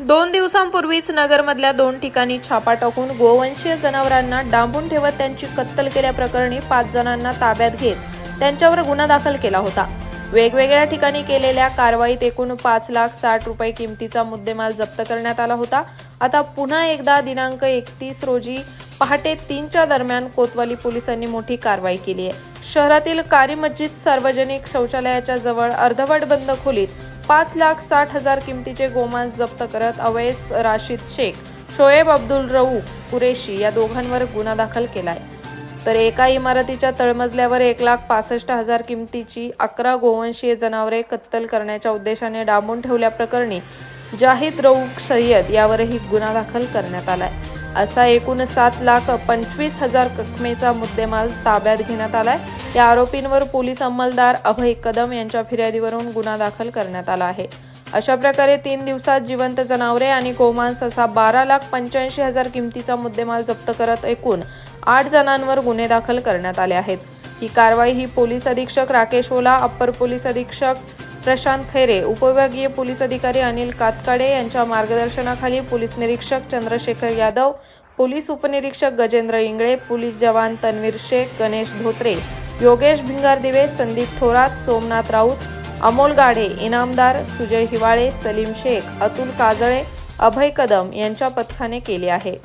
दोन दिवसांपूर्वीच नगरमधल्या दोन ठिकाणी छापा टाकून गोवंशीय जनावरांना डांबून ठेवत त्यांची कत्तल केल्याप्रकरणी पाच जणांना ताब्यात घेत त्यांच्यावर गुन्हा दाखल केला होता. वेगवेगळ्या ठिकाणी केलेल्या कारवाईत एकूण पाच लाख साठ रुपये किमतीचा मुद्देमाल जप्त करण्यात आला होता. आता पुन्हा एकदा दिनांक एकतीस रोजी पहाटे तीनच्या दरम्यान कोतवाली पोलिसांनी मोठी कारवाई केली आहे. शहरातील कारी मस्जिद सार्वजनिक शौचालयाच्या जवळ अर्धवट बंद खोलीत पाच लाख साठ हजार किमतीचे गोमांस जप्त करत अवैस राशीद शेख शोएब अब्दुल रऊ कुरेशी या दोघांवर गुन्हा दाखल केलाय. तर एका इमारतीच्या तळमजल्यावर एक लाख पासष्ट हजार किमतीची अकरा गोवंशीय जनावरे कत्तल करण्याच्या उद्देशाने डांबून ठेवल्याप्रकरणी जाहिद रऊ सय्यद यावरही गुन्हा दाखल करण्यात आलाय. असा एकूण सात लाख पंचवीस हजार रकमेचा मुद्देमाल ताब्यात घेण्यात आलाय. या आरोपींवर पोलीस अंमलदार अभय कदम यांच्या फिर्यादीवरून गुन्हा दाखल करण्यात आला आहे. अशा प्रकारे तीन दिवसात जिवंत जनावरे आणि गोमांस असा बारा लाख पंच्याऐंशी हजार किमतीचा मुद्देमाल जप्त करत एकूण आठ जणांवर गुन्हे दाखल करण्यात आले आहेत. ही कारवाई ही पोलीस अधीक्षक राकेश ओला अप्पर पोलीस अधीक्षक प्रशांत खैरे उपविभागीय पोलीस अधिकारी अनिल कातकाडे यांच्या मार्गदर्शनाखाली पोलीस निरीक्षक चंद्रशेखर यादव पोलीस उपनिरीक्षक गजेंद्र इंगळे पोलीस जवान तन्वीर शेख गणेश धोत्रे योगेश भिंगारदिवे संदीप थोरात सोमनाथ राऊत अमोल गाढे इनामदार सुजय हिवाळे सलीम शेख अतुल काजळे अभय कदम यांच्या पथकाने केले आहे.